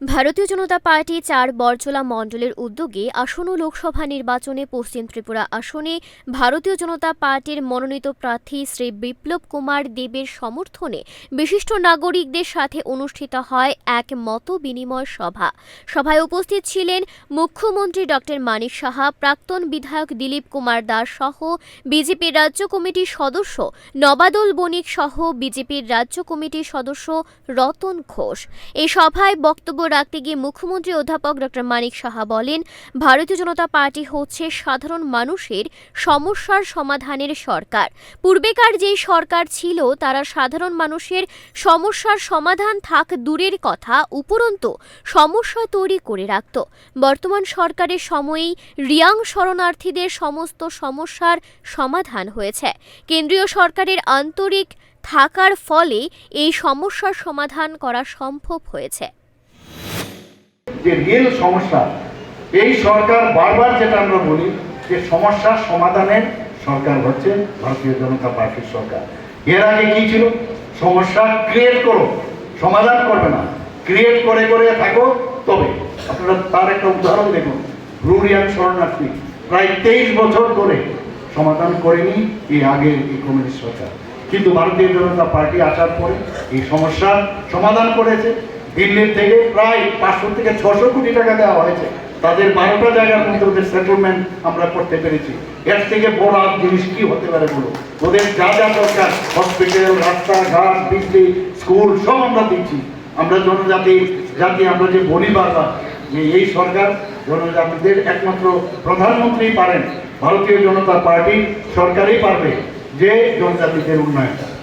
ভারতীয় জনতা পার্টি চার বরজলা মণ্ডলের উদ্যোগে আসন্ন লোকসভা নির্বাচনে পশ্চিম ত্রিপুরা আসনে ভারতীয় জনতা পার্টির মনোনীত প্রার্থী শ্রী বিপ্লব কুমার দেবের সমর্থনে বিশিষ্ট নাগরিকদের সাথে অনুষ্ঠিত হয় এক মত বিনিময় সভা। সভায় উপস্থিত ছিলেন মুখ্যমন্ত্রী ডক্টর মানিক সাহা, প্রাক্তন বিধায়ক দিলীপ কুমার দাস সহ বিজেপির রাজ্য কমিটির সদস্য নবাদল বণিক সহ বিজেপির রাজ্য কমিটির সদস্য রতন ঘোষ। এই সভায় বক্তব্য রাখতে গিয়ে মুখ্যমন্ত্রী অধ্যাপক ডক্টর মানিক সাহা বলেন, ভারতীয় জনতা পার্টি হচ্ছে সাধারণ মানুষের সমস্যার সমাধানের সরকার। পূর্বেকার যেই সরকার ছিল, তারা সাধারণ মানুষের সমস্যার সমাধান থাক দূরের কথা উপরন্তু সমস্যা তৈরি করে রাখত। বর্তমান সরকারের সময়েই রিয়াং শরণার্থীদের সমস্ত সমস্যার সমাধান হয়েছে। কেন্দ্রীয় সরকারের আন্তরিক থাকার ফলে এই সমস্যার সমাধান করা সম্ভব হয়েছে। যে রিয়েল সমস্যা, এই সরকার বারবার যেটা আমরা বলি যে সমস্যার সমাধানের সরকার হচ্ছে ভারতীয় জনতা পার্টির সরকার। এর আগে কি ছিল? সমস্যা ক্রিয়েট করো, সমাধান করবে না। ক্রিয়েট করে করে থাকো, তবে আপনারা তার একটা উদাহরণ দেখুন, রুরিয়ান শরণার্থী প্রায় তেইশ বছর ধরে সমাধান করেনি এই আগে এই কমিউনিস্ট সরকার। কিন্তু ভারতীয় জনতা পার্টি আসার পরে এই সমস্যার সমাধান করেছে। দিল্লির থেকে প্রায় পাঁচশো থেকে ছশো কোটি টাকা দেওয়া হয়েছে। তাদের বারোটা জায়গার মধ্যে ওদের সেটেলমেন্ট আমরা করতে পেরেছি। এর থেকে বড় আর জিনিস কি হতে পারে বলো ওদের যা যা দরকার হসপিটাল রাস্তাঘাট বিজলি স্কুল সব আমরা দিচ্ছি। আমরা জনজাতি, জাতি, আমরা যে বলি বারবার যে এই সরকার জনজাতিদের একমাত্র প্রধানমন্ত্রী পারেন। ভারতীয় জনতা পার্টি সরকারই পারবে যে জনজাতিদের উন্নয়ন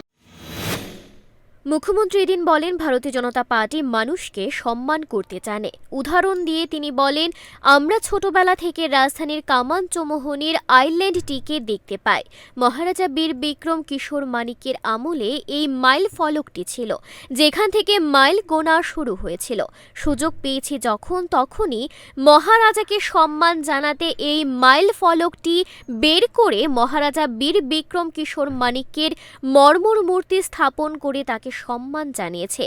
মুখ্যমন্ত্রী এদিন বলেন, ভারতীয় জনতা পার্টি মানুষকে সম্মান করতে জানে। উদাহরণ দিয়ে তিনি বলেন, আমরা ছোটবেলা থেকে রাজধানীর কামান চৌমোহনীর আইল্যান্ডটিকে দেখতে পাই। মহারাজা বীর বিক্রম কিশোর মানিকের আমলে এই মাইল ফলকটি ছিল, যেখান থেকে মাইল গোনা শুরু হয়েছিল। সুযোগ পেয়েছি যখন, তখনই মহারাজাকে সম্মান জানাতে এই মাইল ফলকটি বের করে মহারাজা বীর বিক্রম কিশোর মানিকের মর্মর মূর্তি স্থাপন করে তাকে সম্মান জানিয়েছে।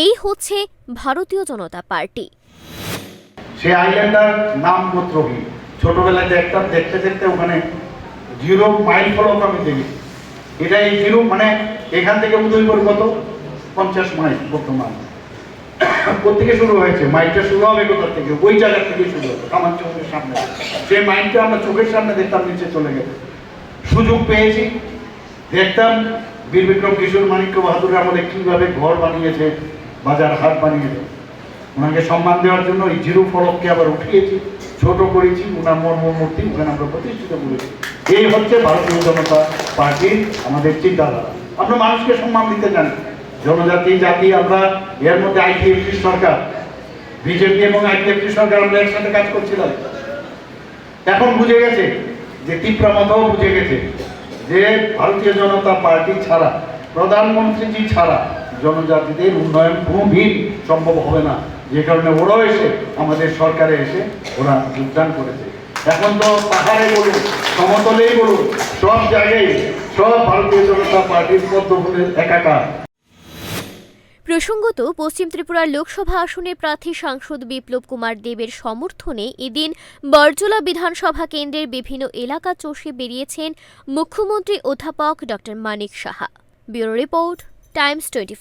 এই হচ্ছে ভারতীয় জনতা পার্টি। সে আইল্যান্ডার নাম গোত্রহীন ছোটবেলায় দেখতাম দেখতে দেখতে ওখানে জিরো মাইল ফলক আমি দেখি। এটা এই জিরো মানে এখান থেকে উদয়পুর কত? পঞ্চাশ মাইল বর্তমান। কোথেকে শুরু হয়েছে? মাইলটা শুরু হবে কোথা থেকে? ওই জায়গা থেকে শুরু হবে, আমার চোখের সামনে। সেই মাইলটা আমরা চোখের সামনে দেখতাম, নিচে চলে গেছে। সুযোগ পেয়েছি। দেখতাম বীর বিক্রম কিশোর মানিক্য বাহাদুর আমলে কীভাবে ঘর বানিয়েছে, বাজার হাট বানিয়েছে, ওনাকে সম্মান দেওয়ার জন্য এই জিরো ফলককে আবার উঠিয়েছি, ছোট করেছি, ওনার মর্ম মূর্তি ওখানে আমরা প্রতিষ্ঠিত করেছি। এই হচ্ছে ভারতীয় জনতা পার্টির আমাদের চিন্তাধারা। আমরা মানুষকে সম্মান দিতে জানি। জনজাতি, জাতি, আমরা এর মধ্যে আইপিএফটি সরকার, বিজেপি এবং আইপিএফটি সরকার আমরা একসাথে কাজ করছিলাম। এখন বুঝে গেছে যে তীব্রমতাও বুঝে গেছে। যে ভারতীয় জনতা পার্টি ছাড়া, প্রধানমন্ত্রীজি ছাড়া জনজাতিদের উন্নয়ন কোনোদিন সম্ভব হবে না। যে কারণে ওরাও এসে, আমাদের সরকারে এসে ওরা যোগদান করেছে। এখন তো পাহাড়ে বলুন, সমতলেই বলুন, সব জায়গায় সব ভারতীয় জনতা পার্টির পদ্মফুলের একাকার। প্রসঙ্গত, পশ্চিম ত্রিপুরার লোকসভা আসনে প্রার্থী সাংসদ বিপ্লব কুমার দেবের সমর্থনে এদিন বরজলা বিধানসভা কেন্দ্রের বিভিন্ন এলাকা চষে বেরিয়েছেন মুখ্যমন্ত্রী অধ্যাপক ড Manik Saha. Bureau report, Times twenty